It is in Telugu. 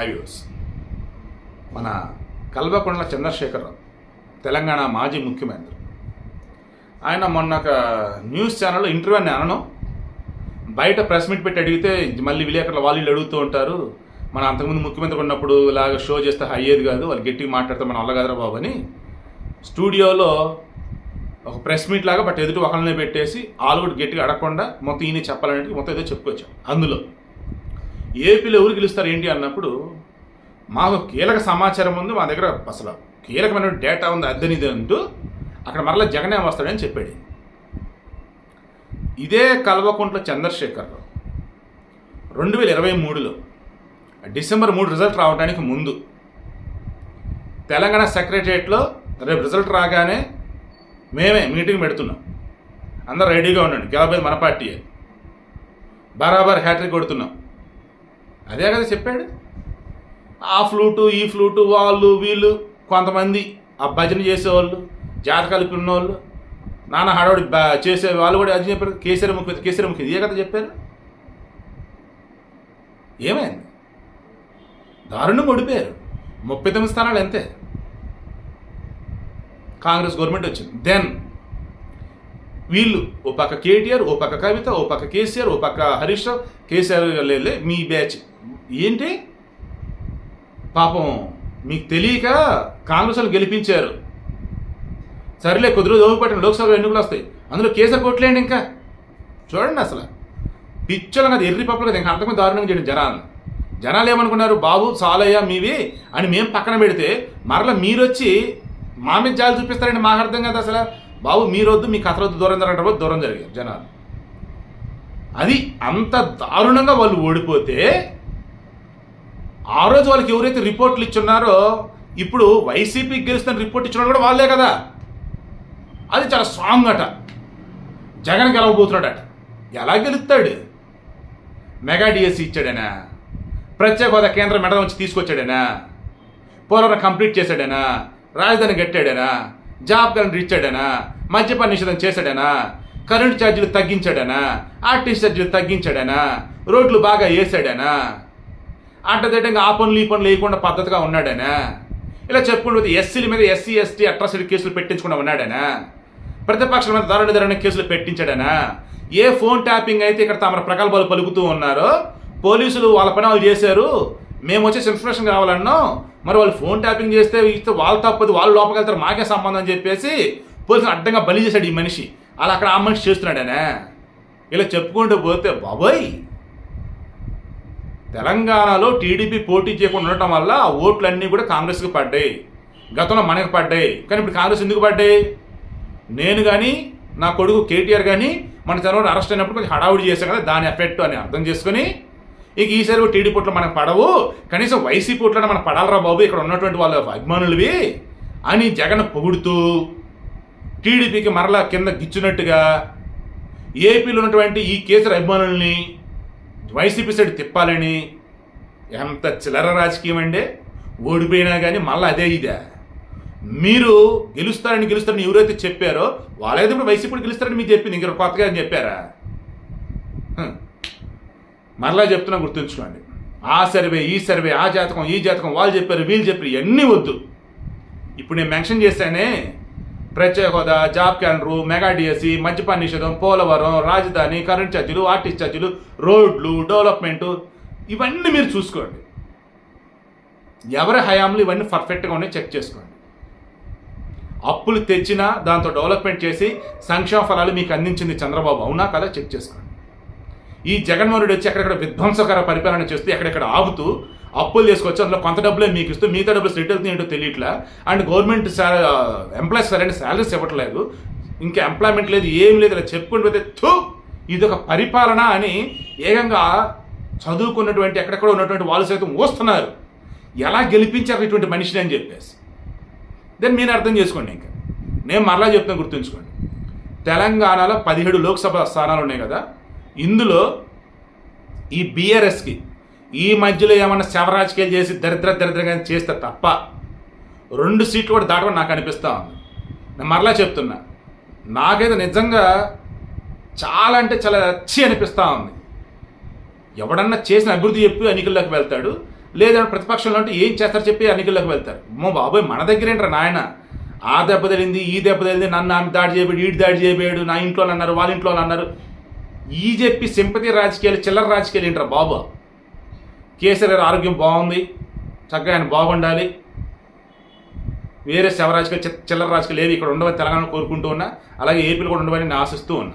హైవేస్. మన కల్వకొండల చంద్రశేఖరరావు తెలంగాణ మాజీ ముఖ్యమంత్రి. ఆయన మొన్న ఒక న్యూస్ ఛానల్లో ఇంటర్వ్యూ అని అనను బయట ప్రెస్ మీట్ పెట్టి అడిగితే మళ్ళీ విలేకరుల వాళ్ళు అడుగుతూ ఉంటారు. మన అంతకుముందు ముఖ్యమంత్రి ఉన్నప్పుడు ఇలాగ షో చేస్తే అయ్యేది కాదు వాళ్ళు గట్టిగా మాట్లాడితే మన అల్లగదరా బాబు అని స్టూడియోలో ఒక ప్రెస్ మీట్ లాగా బట్ ఎదుటి ఒకళ్ళనే పెట్టేసి వాళ్ళు కూడా గట్టిగా అడగకుండా మొత్తం ఈయన చెప్పాలనేది మొత్తం ఏదో చెప్పుకొచ్చాం అందులో. ఏపీలో ఎవరు గెలుస్తారు ఏంటి అన్నప్పుడు మాకు కీలక సమాచారం ఉంది మా దగ్గర అసలు కీలకమైన డేటా ఉంది అద్దెనిది అంటూ అక్కడ మరలా జగనే వస్తాడని చెప్పాడు. ఇదే కల్వకుంట్ల చంద్రశేఖర్ రెండు వేల ఇరవై మూడులో డిసెంబర్ మూడు రిజల్ట్ రావడానికి ముందు తెలంగాణ సెక్రటరియట్లో రేపు రిజల్ట్ రాగానే మేమే మీటింగ్ పెడుతున్నాం. అందరూ రెడీగా ఉండండి గెలబోయేది మన పార్టీయే. బరాబర్ హ్యాట్రిక్ కొడుతున్నాం. అదే కదా చెప్పాడు? ఆ ఫ్లూటు ఈ ఫ్లూటు వాళ్ళు వీళ్ళు కొంతమంది ఆ భజన చేసేవాళ్ళు జాతకాలు ఉన్నవాళ్ళు నాన్న హడావుడి చేసే వాళ్ళు కూడా అది చెప్పారు కేసీఆర్ ముఖ్య కేసీఆర్ ముఖ్య ఇదే కదా చెప్పారు? ఏమైంది? దారుణం ఓడిపోయారు ముప్పై తొమ్మిది స్థానాలు అంతే కాంగ్రెస్ గవర్నమెంట్ వచ్చింది. దెన్ వీళ్ళు ఓ పక్క కేటీఆర్ ఓ పక్క కవిత ఓ పక్క కేసీఆర్ ఓ పక్క హరీష్ రావు కేసీఆర్ లేలే మీ బ్యాచ్. ఏంటి? పాపం మీకు తెలియక కాంగ్రెస్లు గెలిపించారు. సరేలే కొద్ది రోజు పట్టిన లోక్సభ ఎన్నికలు వస్తాయి. అందులో కేసులు కొట్టలేండి ఇంకా. చూడండి అసలు. పిచ్చలు కదా ఎర్రి పప్పులు కదా ఇంకా అంతకుముందు దారుణంగా చేయండి జనాలను జనాలు ఏమనుకున్నారు? బాబు చాలయ్యా మీవి అని మేము పక్కన పెడితే మరలా మీరొచ్చి మా మీద జాలి చూపిస్తారండి మాకు అర్థం కదా అసలు. బాబు మీరొద్దు మీ కథలొద్దు దూరం జరగడం దూరం జరిగారు జనాలు. అది అంత దారుణంగా వాళ్ళు ఓడిపోతే ఆ రోజు వాళ్ళకి ఎవరైతే రిపోర్ట్లు ఇచ్చున్నారో ఇప్పుడు వైసీపీకి గెలుస్తున్న రిపోర్ట్ ఇచ్చిన కూడా వాళ్ళే కదా. అది చాలా స్ట్రాంగ్ అట. జగన్ గెలవబోతున్నాడట. ఎలా గెలుస్తాడు? మెగా డిఎస్సి ఇచ్చాడనా? ప్రత్యేక హోదా కేంద్రం మెడ వచ్చి తీసుకొచ్చాడనా? పోలవరం కంప్లీట్ చేశాడనా? రాజధాని కట్టాడనా? Job calendar ఇచ్చాడనా? మద్యపాన నిషేధం చేశాడనా? కరెంటు ఛార్జీలు తగ్గించాడనా? ఆర్టీసీ ఛార్జీలు తగ్గించాడనా? రోడ్లు బాగా వేసాడనా అంటదిట్టంగా ఆ పనులు ఈ పనులు లేకుండా పద్ధతిగా ఉన్నాడనా? ఇలా చెప్పుకుంటే ఎస్సీల మీద ఎస్సీ ఎస్టీ అట్రాసిటీ కేసులు పెట్టించకుండా ఉన్నాడనా? ప్రతిపక్షం మీద దారుణ దారుణ కేసులు పెట్టించాడనా? ఏ ఫోన్ ట్యాపింగ్ అయితే ఇక్కడ తమ ప్రకల్పాలు పలుకుతూ ఉన్నారో పోలీసులు వాళ్ళ పని వాళ్ళు చేశారు మేము వచ్చేసి ఇన్ఫర్మేషన్ కావాలన్నా మరి వాళ్ళు ఫోన్ ట్యాపింగ్ చేస్తే ఇస్తే వాళ్ళు తప్పదు వాళ్ళు లోపలికి వెళ్తారు మాకే సంబంధం అని చెప్పేసి పోలీసులు అడ్డంగా బలి చేశాడు ఈ మనిషి. అలా అక్కడ ఆ మనిషి చేస్తున్నాడనా? ఇలా చెప్పుకుంటూ పోతే బాబోయ్ తెలంగాణలో టీడీపీ పోటీ చేయకుండా ఉండటం వల్ల ఓట్లన్నీ కూడా కాంగ్రెస్కి పడ్డాయి. గతంలో మనకి పడ్డాయి. కానీ ఇప్పుడు కాంగ్రెస్ ఎందుకు పడ్డాయి? నేను కానీ నా కొడుకు కేటీఆర్ కానీ మన చంద్రబాబు అరెస్ట్ అయినప్పుడు కొంచెం హడావుడి చేశాం కదా దాని ఎఫెక్ట్ అని అర్థం చేసుకుని ఇక ఈసారి కూడా టీడీ పొట్లు మనకు పడవు. కనీసం వైసీపీ పొట్లన మనకు పడాలరా బాబు ఇక్కడ ఉన్నటువంటి వాళ్ళ అభిమానులవి అని జగన్ పొగుడుతూ టీడీపీకి మరలా కింద గిచ్చినట్టుగా ఏపీలో ఉన్నటువంటి ఈ కేసీఆర్ అభిమానుల్ని వైసీపీ సైడ్ తిప్పాలని ఎంత చిల్లర రాజకీయం అండి? ఓడిపోయినా కానీ మళ్ళీ అదే ఇదే. మీరు గెలుస్తారని గెలుస్తారని ఎవరైతే చెప్పారో వాళ్ళైతే ఇప్పుడు వైసీపీ గెలుస్తారని మీకు చెప్పింది. ఇంకా కొత్తగా అని చెప్పారా? మరలా చెప్తున్నా గుర్తుంచుకోండి. ఆ సర్వే ఈ సర్వే ఆ జాతకం ఈ జాతకం వాళ్ళు చెప్పారు వీళ్ళు చెప్పారు. ఇవన్నీ వద్దు. ఇప్పుడు నేను మెన్షన్ చేశానే ప్రత్యేక హోదా జాబ్ క్యాలెండరు మెగా డిఎస్సి మద్యపాన నిషేధం పోలవరం రాజధాని కరెంట్ ఛార్జీలు ఆర్టీసీ ఛార్జీలు రోడ్లు డెవలప్మెంటు ఇవన్నీ మీరు చూసుకోండి. ఎవరి హయాంలో ఇవన్నీ పర్ఫెక్ట్గా ఉన్నాయి చెక్ చేసుకోండి. అప్పులు తెచ్చినా దాంతో డెవలప్మెంట్ చేసి సంక్షేమ ఫలాలు మీకు అందించింది చంద్రబాబు అవునా కదా చెక్ చేసుకోండి. ఈ జగన్మోహన్ రెడ్డి వచ్చి ఎక్కడెక్కడ విధ్వంసకర పరిపాలన చేస్తూ ఎక్కడెక్కడ ఆగుతూ అప్పులు తీసుకొచ్చి అందులో కొంత డబ్బులే మీకు ఇస్తూ మిగతా డబ్బులు సెట్ అవుతుంది ఏంటో తెలియట్లా? అండ్ గవర్నమెంట్ ఎంప్లాయీస్ సరైన శాలరీస్ ఇవ్వట్లేదు. ఇంకా ఎంప్లాయ్మెంట్ లేదు ఏం లేదు ఇలా చెప్పుకుంటూ పోతే థూ! ఇది ఒక పరిపాలన అని ఏకంగా చదువుకున్నటువంటి ఎక్కడెక్కడ ఉన్నటువంటి వాళ్ళు సైతం వస్తున్నారు ఎలా గెలిపించారు ఇటువంటి మనిషిని అని చెప్పేసి. దెన్ మీరు అర్థం చేసుకోండి ఇంకా. నేను మరలా చెప్తున్నా గుర్తుంచుకోండి. తెలంగాణలో పదిహేడు లోక్సభ స్థానాలు ఉన్నాయి కదా. ఇందులో ఈ బీఆర్ఎస్కి ఈ మధ్యలో ఏమన్నా శవరాజకీయాలు చేసి దరిద్ర దరిద్రంగా చేస్తే తప్ప రెండు సీట్లు కూడా దాటమని నాకు అనిపిస్తా ఉంది. నేను మరలా చెప్తున్నా. నాకైతే నిజంగా చాలా అంటే చాలా వచ్చి అనిపిస్తూ ఉంది. ఎవడన్నా చేసిన అభివృద్ధి చెప్పి ఎన్నికల్లోకి వెళ్తాడు లేదంటే ప్రతిపక్షంలో అంటే ఏం చేస్తారు చెప్పి ఎన్నికల్లోకి వెళ్తారు. మో బాబోయ్ మన దగ్గర ఏంటారు నాయన? ఆ దెబ్బ తగిలింది ఈ దెబ్బ తగిలింది నన్ను ఆమె దాడి చేయబడి ఈడు దాడి చేయబోయాడు నా ఇంట్లో అన్నారు వాళ్ళ ఇంట్లో అన్నారు ఈ చెప్పి సింపతి రాజకీయాలు చిల్లర రాజకీయాలు ఏంటారు బాబు? కేసీఆర్ గారి ఆరోగ్యం బాగుంది చక్కగా ఆయన బాగుండాలి. వేరే శవ రాజకీయాలు చి- చిల్లర రాజకీయాలు ఏవి ఇక్కడ ఉండవని తెలంగాణ కోరుకుంటూ ఉన్నా అలాగే ఏపీలో కూడా ఉండవని నేను ఆశిస్తూ ఉన్నా.